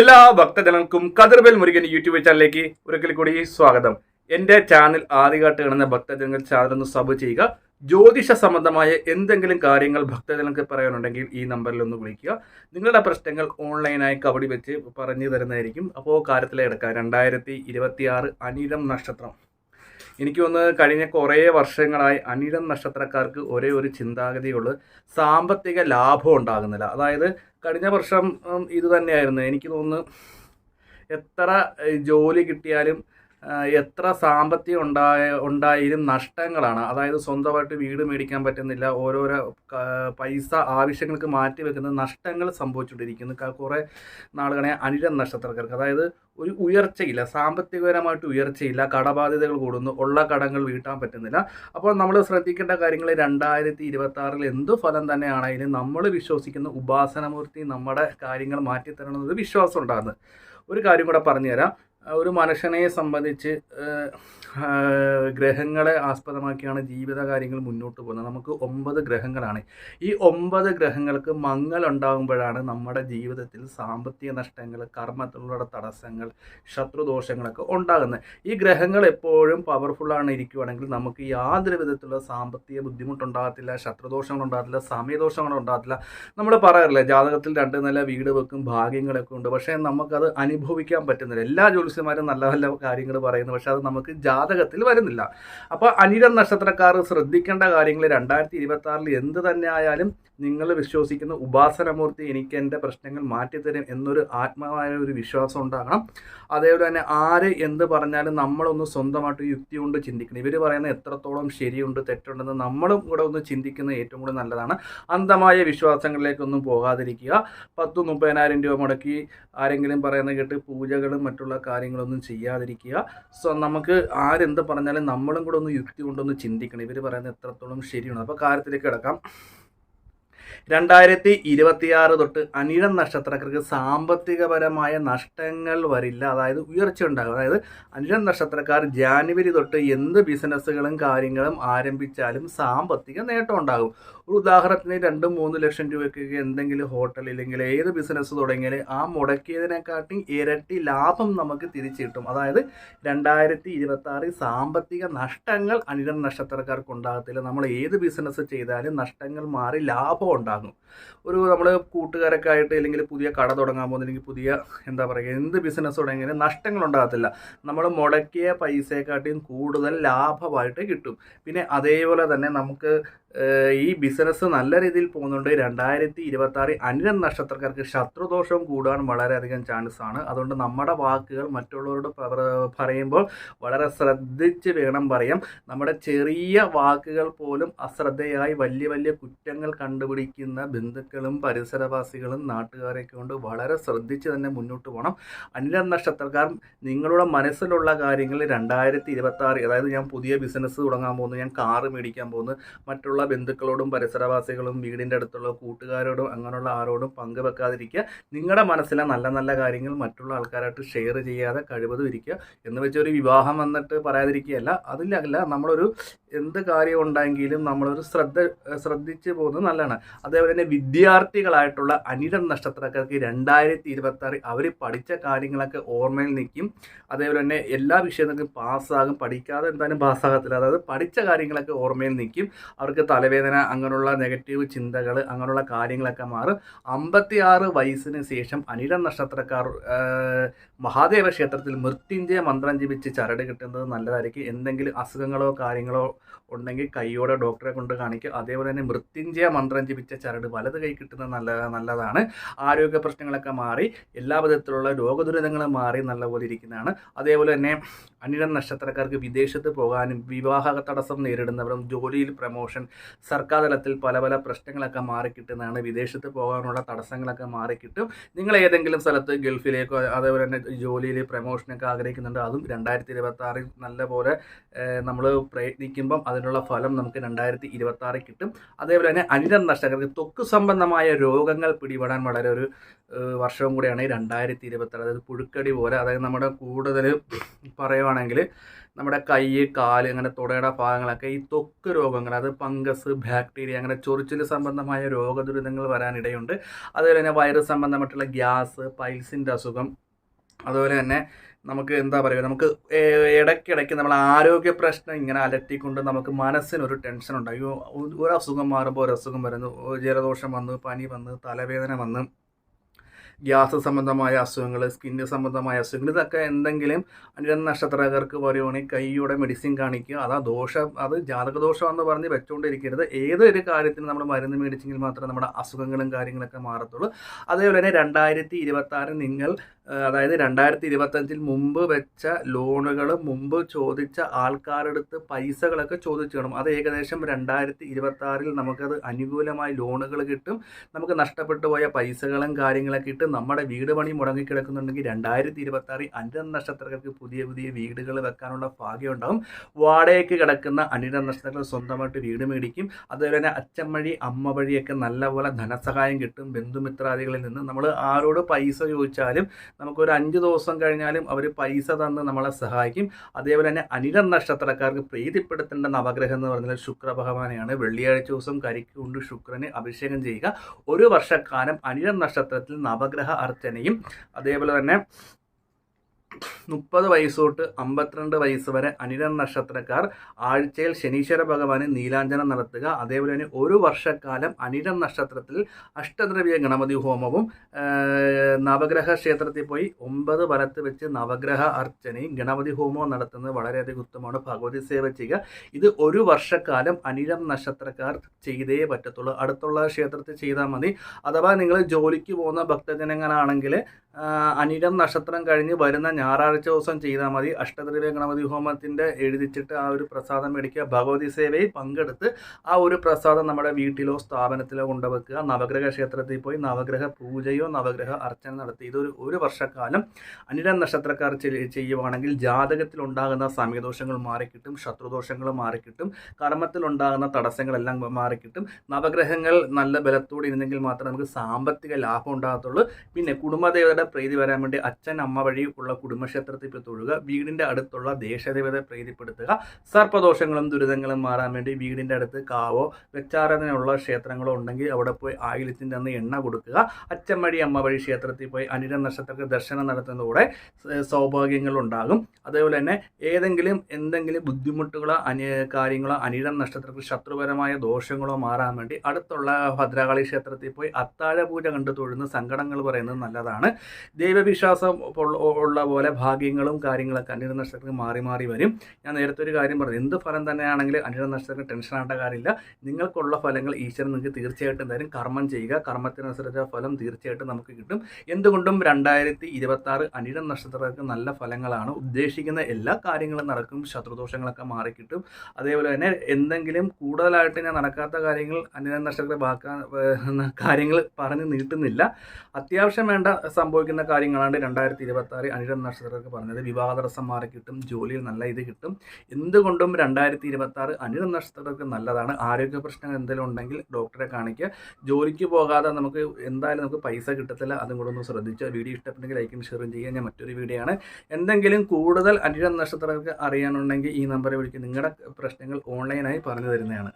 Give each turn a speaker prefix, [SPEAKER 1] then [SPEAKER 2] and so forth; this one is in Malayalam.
[SPEAKER 1] എല്ലാ ഭക്തജനങ്ങൾക്കും കതിർബൽ മുരുകൻ യൂട്യൂബ് ചാനലിലേക്ക് ഒരിക്കൽ കൂടി സ്വാഗതം. എന്റെ ചാനൽ ആദ്യമായിട്ട് കാണുന്ന ഭക്തജനങ്ങൾ ചാനൽ ഒന്ന് സബ് ചെയ്യുക. ജ്യോതിഷ സംബന്ധമായ എന്തെങ്കിലും കാര്യങ്ങൾ ഭക്തജനങ്ങൾക്ക് പറയാനുണ്ടെങ്കിൽ ഈ നമ്പറിൽ ഒന്ന് വിളിക്കുക. നിങ്ങളുടെ പ്രശ്നങ്ങൾ ഓൺലൈനായി കബഡി വെച്ച് പറഞ്ഞു തരുന്നതായിരിക്കും. അപ്പോൾ കാര്യത്തിലെടുക്കാം രണ്ടായിരത്തി ഇരുപത്തി ആറ് അനിഴം നക്ഷത്രം. എനിക്ക് ഒന്ന് കഴിഞ്ഞ കുറേ വർഷങ്ങളായി അനിഴം നക്ഷത്രക്കാർക്ക് ഒരേ ഒരു ചിന്താഗതിയുള്ളൂ. സാമ്പത്തിക ലാഭം ഉണ്ടാകുന്നില്ല. അതായത് കഴിഞ്ഞ വർഷം ഇത് തന്നെയായിരുന്നു. എനിക്ക് തോന്നുന്നു എത്ര ജോലി കിട്ടിയാലും എത്ര സാമ്പത്തികം ഉണ്ടായ ഉണ്ടായാലും നഷ്ടങ്ങളാണ്. അതായത് സ്വന്തമായിട്ട് വീട് മേടിക്കാൻ പറ്റുന്നില്ല. ഓരോരോ പൈസ ആവശ്യങ്ങൾക്ക് മാറ്റി വെക്കുന്ന നഷ്ടങ്ങൾ സംഭവിച്ചുകൊണ്ടിരിക്കുന്നു. കുറേ നാളുകളെ അനിഴ നക്ഷത്രക്കാർക്ക്. അതായത് ഒരു ഉയർച്ചയില്ല സാമ്പത്തികപരമായിട്ട് ഉയർച്ചയില്ല കടബാധ്യതകൾ കൂടുന്നു ഉള്ള കടങ്ങൾ വീട്ടാൻ പറ്റുന്നില്ല. അപ്പോൾ നമ്മൾ ശ്രദ്ധിക്കേണ്ട കാര്യങ്ങൾ രണ്ടായിരത്തി ഇരുപത്തി ആറിൽ എന്ത് ഫലം തന്നെയാണെങ്കിലും നമ്മൾ വിശ്വസിക്കുന്ന ഉപാസനമൂർത്തി നമ്മുടെ കാര്യങ്ങൾ മാറ്റിത്തരണമെന്നൊരു വിശ്വാസം ഉണ്ടാകുന്നത്. ഒരു കാര്യം കൂടെ പറഞ്ഞുതരാം. ഒരു മനുഷ്യനെ സംബന്ധിച്ച് ഗ്രഹങ്ങളെ ആസ്പദമാക്കിയാണ് ജീവിത കാര്യങ്ങൾ മുന്നോട്ട് പോകുന്നത്. നമുക്ക് ഒമ്പത് ഗ്രഹങ്ങളാണ്. ഈ ഒമ്പത് ഗ്രഹങ്ങൾക്ക് മങ്ങൽ ഉണ്ടാകുമ്പോഴാണ് നമ്മുടെ ജീവിതത്തിൽ സാമ്പത്തിക നഷ്ടങ്ങൾ കർമ്മത്തിലുള്ള തടസ്സങ്ങൾ ശത്രുദോഷങ്ങളൊക്കെ ഉണ്ടാകുന്നത്. ഈ ഗ്രഹങ്ങൾ എപ്പോഴും പവർഫുള്ളാണ് ഇരിക്കുകയാണെങ്കിൽ നമുക്ക് യാതൊരു വിധത്തിലുള്ള സാമ്പത്തിക ബുദ്ധിമുട്ടുണ്ടാകത്തില്ല ശത്രുദോഷങ്ങൾ ഉണ്ടാകത്തില്ല സമയദോഷങ്ങൾ ഉണ്ടാകത്തില്ല. നമ്മൾ പറയാറില്ല ജാതകത്തിൽ രണ്ട് നില വീട് വെക്കും ഭാഗ്യങ്ങളൊക്കെ ഉണ്ട്. പക്ഷേ നമുക്കത് അനുഭവിക്കാൻ പറ്റുന്നില്ല. എല്ലാ ജ്യോത്സ്യന്മാരും നല്ല നല്ല കാര്യങ്ങൾ പറയുന്നു. പക്ഷെ അത് നമുക്ക് ജാതകത്തിൽ വരുന്നില്ല. അപ്പോൾ അനിഴം നക്ഷത്രക്കാർ ശ്രദ്ധിക്കേണ്ട കാര്യങ്ങൾ രണ്ടായിരത്തി ഇരുപത്തി ആറിൽ എന്ത് തന്നെ ആയാലും നിങ്ങൾ വിശ്വസിക്കുന്ന ഉപാസനമൂർത്തി എനിക്ക് എന്റെ പ്രശ്നങ്ങൾ മാറ്റിത്തരും എന്നൊരു ആത്മാവായ ഒരു വിശ്വാസം ഉണ്ടാകണം. അതേപോലെ തന്നെ ആര് എന്ത് പറഞ്ഞാലും നമ്മളൊന്ന് സ്വന്തമായിട്ട് യുക്തി കൊണ്ട് ചിന്തിക്കണം. ഇവർ പറയുന്ന എത്രത്തോളം ശരിയുണ്ട് തെറ്റുണ്ടെന്ന് നമ്മളും കൂടെ ഒന്ന് ചിന്തിക്കുന്നത് ഏറ്റവും കൂടുതൽ നല്ലതാണ്. അന്ധമായ വിശ്വാസങ്ങളിലേക്കൊന്നും പോകാതിരിക്കുക. പത്ത് മുപ്പതിനായിരം രൂപ മുടക്കി ആരെങ്കിലും പറയുന്ന കേട്ട് പൂജകളും മറ്റുള്ള കാര്യങ്ങളൊന്നും ചെയ്യാതിരിക്കുക. സോ നമുക്ക് ആരെന്ത് പറഞ്ഞാലും നമ്മളും കൂടെ ഒന്ന് യുക്തി കൊണ്ടൊന്ന് ചിന്തിക്കണം. ഇവർ പറയുന്നത് എത്രത്തോളം ശരിയാണ്. അപ്പോൾ കാര്യത്തിലേക്ക് കിടക്കാം. രണ്ടായിരത്തി ഇരുപത്തിയാറ് തൊട്ട് അനിഴം നക്ഷത്രക്കാർക്ക് സാമ്പത്തികപരമായ നഷ്ടങ്ങൾ വരില്ല. അതായത് ഉയർച്ച ഉണ്ടാകും. അതായത് അനിഴം നക്ഷത്രക്കാർ ജാനുവരി തൊട്ട് എന്ത് ബിസിനസ്സുകളും കാര്യങ്ങളും ആരംഭിച്ചാലും സാമ്പത്തിക നേട്ടം ഉണ്ടാകും. ഒരു ഉദാഹരണത്തിന് രണ്ട് മൂന്ന് ലക്ഷം രൂപയ്ക്കൊക്കെ എന്തെങ്കിലും ഹോട്ടൽ ഇല്ലെങ്കിൽ ഏത് ബിസിനസ് തുടങ്ങിയാൽ ആ മുടക്കിയതിനെക്കാട്ടി ഇരട്ടി ലാഭം നമുക്ക് തിരിച്ചു കിട്ടും. അതായത് രണ്ടായിരത്തി ഇരുപത്തി ആറിൽ സാമ്പത്തിക നഷ്ടങ്ങൾ അനിതൻ നക്ഷത്രക്കാർക്ക് ഉണ്ടാകത്തില്ല. നമ്മൾ ഏത് ബിസിനസ് ചെയ്താലും നഷ്ടങ്ങൾ മാറി ലാഭം ഉണ്ടാകും. ഒരു നമ്മൾ കൂട്ടുകാരൊക്കെ ആയിട്ട് അല്ലെങ്കിൽ പുതിയ കട തുടങ്ങാൻ പോകുന്ന അല്ലെങ്കിൽ പുതിയ എന്താ പറയുക എന്ത് ബിസിനസ് തുടങ്ങിയാലും നഷ്ടങ്ങൾ ഉണ്ടാകത്തില്ല. നമ്മൾ മുടക്കിയ പൈസയെക്കാട്ടിയും കൂടുതൽ ലാഭമായിട്ട് കിട്ടും. പിന്നെ അതേപോലെ തന്നെ നമുക്ക് ഈ ബിസിനസ് നല്ല രീതിയിൽ പോകുന്നുണ്ട്. രണ്ടായിരത്തി ഇരുപത്തി ആറ് അനിഴം നക്ഷത്രക്കാർക്ക് ശത്രുദോഷം കൂടാൻ വളരെയധികം ചാൻസ് ആണ് അതുകൊണ്ട് നമ്മുടെ വാക്കുകൾ മറ്റുള്ളവരോട് പറയുമ്പോൾ വളരെ ശ്രദ്ധിച്ച് വേണം പറയാം നമ്മുടെ ചെറിയ വാക്കുകൾ പോലും അശ്രദ്ധയായി വലിയ വലിയ കുറ്റങ്ങൾ കണ്ടുപിടിക്കുന്ന ബന്ധുക്കളും പരിസരവാസികളും നാട്ടുകാരെയൊക്കെ കൊണ്ട് വളരെ ശ്രദ്ധിച്ച് തന്നെ മുന്നോട്ട് പോകണം. അനിഴം നക്ഷത്രക്കാർ നിങ്ങളുടെ മനസ്സിലുള്ള കാര്യങ്ങൾ രണ്ടായിരത്തി ഇരുപത്തി ആറ് അതായത് ഞാൻ പുതിയ ബിസിനസ് തുടങ്ങാൻ പോകുന്നു ഞാൻ കാറ് മേടിക്കാൻ പോകുന്നു മറ്റുള്ള ബന്ധുക്കളോടും പരിസരവാസികളും വീടിന്റെ അടുത്തുള്ള കൂട്ടുകാരോടും അങ്ങനെയുള്ള ആരോടും പങ്കുവെക്കാതിരിക്കുക. നിങ്ങളുടെ മനസ്സിലെ നല്ല നല്ല കാര്യങ്ങൾ മറ്റുള്ള ആൾക്കാരായിട്ട് ഷെയർ ചെയ്യാതെ കഴിവതും ഇരിക്കുക. എന്ന് വെച്ചൊരു വിവാഹം വന്നിട്ട് പറയാതിരിക്കുകയല്ല. അതിലല്ല നമ്മളൊരു എന്ത് കാര്യം ഉണ്ടെങ്കിലും നമ്മളൊരു ശ്രദ്ധ ശ്രദ്ധിച്ച് പോകുന്നത് നല്ലതാണ്. അതേപോലെ തന്നെ വിദ്യാർത്ഥികളായിട്ടുള്ള അനിത നക്ഷത്രക്കാർക്ക് രണ്ടായിരത്തി ഇരുപത്തി ആറ് അവർ പഠിച്ച കാര്യങ്ങളൊക്കെ ഓർമ്മയിൽ നിൽക്കും. അതേപോലെ തന്നെ എല്ലാ വിഷയങ്ങൾക്കും പാസ്സാകും. പഠിക്കാതെ എന്തായാലും പാസ്സാകത്തില്ല. അതായത് പഠിച്ച കാര്യങ്ങളൊക്കെ ഓർമ്മയിൽ നിൽക്കും. അവർക്ക് തലവേദന അങ്ങനെയുള്ള നെഗറ്റീവ് ചിന്തകൾ അങ്ങനെയുള്ള കാര്യങ്ങളൊക്കെ മാറും അമ്പത്തി ആറ് വയസ്സിന് ശേഷം അനിഴം നക്ഷത്രക്കാർ മഹാദേവ ക്ഷേത്രത്തിൽ മൃത്യുഞ്ജയ മന്ത്രം ജപിച്ച് ചരട് കിട്ടുന്നത് നല്ലതായിരിക്കും. എന്തെങ്കിലും അസുഖങ്ങളോ കാര്യങ്ങളോ ഉണ്ടെങ്കിൽ കൈയോടെ ഡോക്ടറെ കൊണ്ട് കാണിക്കുക. അതേപോലെ തന്നെ മൃത്യുഞ്ജയ മന്ത്രം ജപിച്ച ചരട് വലത് കൈ കിട്ടുന്നത് നല്ല നല്ലതാണ്. ആരോഗ്യ പ്രശ്നങ്ങളൊക്കെ മാറി എല്ലാ വിധത്തിലുള്ള രോഗദുരിതങ്ങൾ മാറി നല്ലപോലെ ഇരിക്കുന്നതാണ്. അതേപോലെ തന്നെ അനിഴം നക്ഷത്രക്കാർക്ക് വിദേശത്ത് പോകാനും വിവാഹ തടസ്സം നേരിടുന്നവരും ജോലിയിൽ പ്രമോഷൻ സർക്കാർ തലത്തിൽ പല പല പ്രശ്നങ്ങളൊക്കെ മാറിക്കിട്ടുന്നതാണ്. വിദേശത്ത് പോകാനുള്ള തടസ്സങ്ങളൊക്കെ മാറിക്കിട്ടും. നിങ്ങൾ ഏതെങ്കിലും സ്ഥലത്ത് ഗൾഫിലേക്കോ അതേപോലെ തന്നെ ജോലിയിൽ പ്രമോഷനൊക്കെ ആഗ്രഹിക്കുന്നുണ്ടോ. അതും രണ്ടായിരത്തി ഇരുപത്തി ആറിൽ നല്ലപോലെ നമ്മൾ പ്രയത്നിക്കുമ്പം അതിനുള്ള ഫലം നമുക്ക് രണ്ടായിരത്തി ഇരുപത്തി ആറിൽ കിട്ടും. അതേപോലെ തന്നെ അനിഴം നഷ്ടക്കാർക്ക് ത്വക്ക് സംബന്ധമായ രോഗങ്ങൾ പിടിപെടാൻ വളരെ ഒരു വർഷവും കൂടിയാണ് രണ്ടായിരത്തി ഇരുപത്തി അതായത് പുഴുക്കടി പോലെ. അതായത് നമ്മുടെ കൂടുതൽ പറയുവാണെങ്കിൽ നമ്മുടെ കൈ കാൽ അങ്ങനെ തുടയുടെ ഭാഗങ്ങളൊക്കെ ഈ തൊക്ക് രോഗങ്ങൾ അത് ഫംഗസ് ബാക്ടീരിയ അങ്ങനെ ചൊറിച്ചിൽ സംബന്ധമായ രോഗദുരിതങ്ങൾ വരാനിടയുണ്ട്. അതുപോലെ തന്നെ വൈറസ് സംബന്ധമായിട്ടുള്ള ഗ്യാസ് പൈൽസിന്റെ അസുഖം. അതുപോലെ തന്നെ നമുക്ക് എന്താ പറയുക നമുക്ക് ഇടയ്ക്കിടയ്ക്ക് നമ്മൾ ആരോഗ്യ പ്രശ്നം ഇങ്ങനെ അലട്ടിക്കൊണ്ട് നമുക്ക് മനസ്സിനൊരു ടെൻഷൻ ഉണ്ടായി ഒരു- അസുഖം മാറുമ്പോൾ ഒരു അസുഖം വരുന്നു ജലദോഷം വന്ന് പനി വന്ന് തലവേദന വന്ന്. ഗ്യാസ് സംബന്ധമായ അസുഖങ്ങൾ സ്കിന്ന് സംബന്ധമായ അസുഖങ്ങൾ ഇതൊക്കെ എന്തെങ്കിലും അനിഴ നക്ഷത്രക്കാർക്ക് പറയുവാണെങ്കിൽ കൈയുടെ മെഡിസിൻ കാണിക്കുക. അതാ ദോഷം അത് ജാതകദോഷം എന്ന് പറഞ്ഞ് വെച്ചുകൊണ്ടിരിക്കരുത് ഏതൊരു കാര്യത്തിന് നമ്മൾ മരുന്ന് മേടിച്ചെങ്കിൽ മാത്രമേ നമ്മുടെ അസുഖങ്ങളും കാര്യങ്ങളൊക്കെ മാറത്തുള്ളൂ. അതേപോലെ തന്നെ രണ്ടായിരത്തി ഇരുപത്തി നിങ്ങൾ അതായത് രണ്ടായിരത്തി ഇരുപത്തഞ്ചിൽ മുമ്പ് വെച്ച ലോണുകൾ മുമ്പ് ചോദിച്ച ആൾക്കാരെടുത്ത് പൈസകളൊക്കെ ചോദിച്ചു കാണും. അത് ഏകദേശം രണ്ടായിരത്തി ഇരുപത്തി ആറിൽ നമുക്കത് അനുകൂലമായി ലോണുകൾ കിട്ടും. നമുക്ക് നഷ്ടപ്പെട്ടു പോയ പൈസകളും കാര്യങ്ങളൊക്കെ ഇട്ട് നമ്മുടെ വീട് പണി മുടങ്ങിക്കിടക്കുന്നുണ്ടെങ്കിൽ രണ്ടായിരത്തി ഇരുപത്തി ആറിൽ അനിര നക്ഷത്രക്കാർക്ക് പുതിയ പുതിയ വീടുകൾ വെക്കാനുള്ള ഭാഗ്യം ഉണ്ടാകും വാടകയ്ക്ക് കിടക്കുന്ന അനിര നക്ഷത്രങ്ങൾ സ്വന്തമായിട്ട് വീട് മേടിക്കും. അതുപോലെ തന്നെ അച്ഛൻ വഴി അമ്മ വഴിയൊക്കെ നല്ലപോലെ ധനസഹായം കിട്ടും. ബന്ധുമിത്രാദികളിൽ നിന്ന് നമ്മൾ ആരോട് പൈസ ചോദിച്ചാലും നമുക്കൊരു അഞ്ച് ദിവസം കഴിഞ്ഞാലും അവർ പൈസ തന്ന് നമ്മളെ സഹായിക്കും. അതേപോലെ തന്നെ അനിര നക്ഷത്രക്കാർക്ക് പ്രീതിപ്പെടുത്തേണ്ട നവഗ്രഹം എന്ന് പറഞ്ഞാൽ ശുക്ര ഭഗവാനെയാണ് വെള്ളിയാഴ്ച ദിവസം കരിക്കൊണ്ട് ശുക്രന് അഭിഷേകം ചെയ്യുക. ഒരു വർഷക്കാലം അനിര നക്ഷത്രത്തിൽ നവഗ്രഹ അർച്ചനയും അതേപോലെ തന്നെ മുപ്പത് വയസ്സ് തൊട്ട് അമ്പത്തിരണ്ട് വയസ്സ് വരെ അനിരൻ നക്ഷത്രക്കാർ ആഴ്ചയിൽ ശനീശ്വര ഭഗവാന് നീലാഞ്ജനം നടത്തുക. അതേപോലെ തന്നെ ഒരു വർഷക്കാലം അനിരൻ നക്ഷത്രത്തിൽ അഷ്ടദ്രവ്യ ഗണപതി ഹോമവും നവഗ്രഹ ക്ഷേത്രത്തിൽ പോയി ഒമ്പത് വലത്ത് വെച്ച് നവഗ്രഹ അർച്ചനയും ഗണപതി ഹോമവും നടത്തുന്നത് വളരെയധികം ഉത്തമമാണ്. ഭഗവതി സേവ ചെയ്യുക. ഇത് ഒരു വർഷക്കാലം അനിഴം നക്ഷത്രക്കാർ ചെയ്തേ പറ്റത്തുള്ളൂ. അടുത്തുള്ള ക്ഷേത്രത്തിൽ ചെയ്താൽ മതി. അഥവാ നിങ്ങൾ ജോലിക്ക് പോകുന്ന ഭക്തജനങ്ങളാണെങ്കിൽ അനിഴം നക്ഷത്രം കഴിഞ്ഞ് വരുന്ന ഞായറാഴ്ച ദിവസം ചെയ്താൽ മതി. അഷ്ടദ്രവ്യ ഗണപതി ഹോമത്തിന്റെ എഴുതിച്ചിട്ട് ആ ഒരു പ്രസാദം മേടിക്കുക. ഭഗവതി സേവയിൽ പങ്കെടുത്ത് ആ ഒരു പ്രസാദം നമ്മുടെ വീട്ടിലോ സ്ഥാപനത്തിലോ കൊണ്ടുവെക്കുക. നവഗ്രഹ ക്ഷേത്രത്തിൽ പോയി നവഗ്രഹ പൂജയോ നവഗ്രഹ അർച്ചന നടത്തി. ഇതൊരു ഒരു വർഷക്കാലം അനിഴം നക്ഷത്രക്കാർ ചെയ്- ചെയ്യുവാണെങ്കിൽ ജാതകത്തിൽ ഉണ്ടാകുന്ന സമയദോഷങ്ങൾ മാറിക്കിട്ടും ശത്രുദോഷങ്ങൾ മാറിക്കിട്ടും കർമ്മത്തിൽ ഉണ്ടാകുന്ന തടസ്സങ്ങളെല്ലാം മാറിക്കിട്ടും. നവഗ്രഹങ്ങൾ നല്ല ബലത്തോടെ ഇരുന്നെങ്കിൽ മാത്രമേ നമുക്ക് സാമ്പത്തിക ലാഭം ഉണ്ടാകത്തുള്ളൂ. പിന്നെ കുടുംബദേവതയുടെ പ്രീതി വരാൻ വേണ്ടി അച്ഛൻ അമ്മ വഴി ഉള്ള കുടുംബക്ഷേത്രത്തിൽ തൊഴുക വീടിന്റെ അടുത്തുള്ള ദേശദേവതയെ പ്രീതിപ്പെടുത്തുക സർപ്പദോഷങ്ങളും ദുരിതങ്ങളും മാറാൻ വേണ്ടി വീടിന്റെ അടുത്ത് കാവോ വെച്ചാരാധനയുള്ള ക്ഷേത്രങ്ങളോ ഉണ്ടെങ്കിൽ അവിടെ പോയി ആയിലത്തിന്റെ അന്ന് എണ്ണ കൊടുക്കുക. അച്ഛൻ വഴി അമ്മ വഴി ക്ഷേത്രത്തിൽ പോയി അനിര നക്ഷത്രത്തിൽ ദർശനം നടത്തുന്നതോടെ സൗഭാഗ്യങ്ങൾ ഉണ്ടാകും അതേപോലെ തന്നെ ഏതെങ്കിലും എന്തെങ്കിലും ബുദ്ധിമുട്ടുകളോ അനി കാര്യങ്ങളോ അനിരം നക്ഷത്രത്തിൽ ശത്രുപരമായ ദോഷങ്ങളോ മാറാൻ വേണ്ടി അടുത്തുള്ള ഭദ്രകാളി ക്ഷേത്രത്തിൽ പോയി അത്താഴ പൂജ കണ്ടു തൊഴുന്ന സങ്കടങ്ങൾ പറയുന്നത് നല്ലതാണ്. ദൈവവിശ്വാസം ഉള്ള- പോലെ ഭാഗ്യങ്ങളും കാര്യങ്ങളൊക്കെ അനിര നക്ഷത്രത്തിൽ മാറി മാറി വരും. ഞാൻ നേരത്തെ ഒരു കാര്യം പറഞ്ഞു എന്ത് ഫലം തന്നെയാണെങ്കിൽ അനിര നക്ഷത്രത്തിൽ ടെൻഷൻ ആകേണ്ട കാര്യമില്ല. നിങ്ങൾക്കുള്ള ഫലങ്ങൾ ഈശ്വരൻ നിങ്ങൾക്ക് തീർച്ചയായിട്ടും തരും. കർമ്മം ചെയ്യുക കർമ്മത്തിനനുസരിച്ച ഫലം തീർച്ചയായിട്ടും നമുക്ക് കിട്ടും. എന്തുകൊണ്ടും രണ്ടായിരത്തി ഇരുപത്തി ആറ് അനിഴം നക്ഷത്രക്കാർക്ക് നല്ല ഫലങ്ങളാണ്. ഉദ്ദേശിക്കുന്ന എല്ലാ കാര്യങ്ങളും നടക്കും. ശത്രുദോഷങ്ങളൊക്കെ മാറിക്കിട്ടും. അതേപോലെ തന്നെ എന്തെങ്കിലും കൂടുതലായിട്ട് ഞാൻ നടക്കാത്ത കാര്യങ്ങൾ അനിഴം നക്ഷത്ര വാക്കാൻ കാര്യങ്ങൾ പറഞ്ഞ് നീട്ടുന്നില്ല. അത്യാവശ്യം വേണ്ട സംഭവിക്കുന്ന കാര്യങ്ങളാണ് രണ്ടായിരത്തി ഇരുപത്തി ആറ് അനിഴം നക്ഷത്രക്കാർക്ക് പറഞ്ഞത്. വിവാഹ തടസ്സം മാറിക്കിട്ടും. ജോലിയിൽ നല്ല ഇത് കിട്ടും. എന്തുകൊണ്ടും രണ്ടായിരത്തി ഇരുപത്തി ആറ് അനിഴം നക്ഷത്രക്കാർക്ക് നല്ലതാണ്. ആരോഗ്യ പ്രശ്നങ്ങൾ എന്തെങ്കിലും ഉണ്ടെങ്കിൽ ഡോക്ടറെ കാണിക്കുക. ജോലിക്ക് പോകാതെ നമുക്ക് എന്തായാലും നമുക്ക് പൈസ കിട്ടത്തില്ല. അതും കൂടെ ഒന്ന് ശ്രദ്ധിക്കുക വീഡിയോ ഇഷ്ടപ്പെട്ടെങ്കിൽ ലൈക്കും ഷെയറും ചെയ്യുക. ഞാൻ മറ്റൊരു വീഡിയോ ആണ്. എന്തെങ്കിലും കൂടുതൽ അനിഴ നക്ഷത്രങ്ങൾക്ക് അറിയാനുണ്ടെങ്കിൽ ഈ നമ്പറെ വിളിക്കുക നിങ്ങളുടെ പ്രശ്നങ്ങൾ ഓൺലൈനായി പറഞ്ഞു തരുന്നതാണ്.